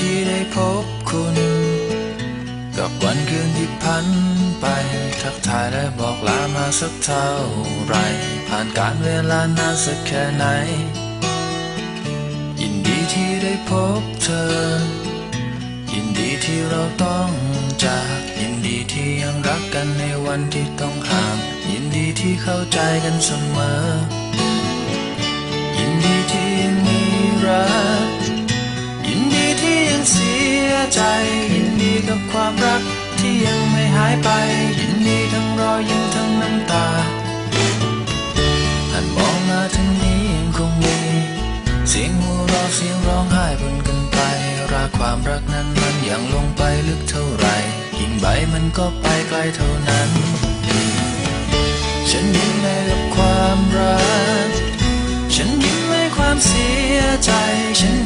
ที่ได้พบคุณ กับวันคืนที่พันไป ทักทายและบอกลามาสักเท่าไร ผ่านการเวลานานสักแค่ไหน ยินดีที่ได้พบเธอ ยินดีที่เราต้องจาก ยินดีที่ยังรักกันในวันที่ต้องห่าง ยินดีที่เข้าใจกันเสมอ ใจ ยินดีกับความรักที่ยังไม่หายไป ยินดีทั้งรอยยิ้มทั้งน้ำตาหันมองมาทางนี้ยังคงมี เสียงหัวเราะเสียงร้องไห้บนกันไปรักความรักนั้นมันยังลงไปลึกเท่าไหรกิ่งใบมันก็ไปไกลเท่านั้น ฉันยิ้มให้กับความรัก ฉันยิ้มให้ความเสียใจฉัน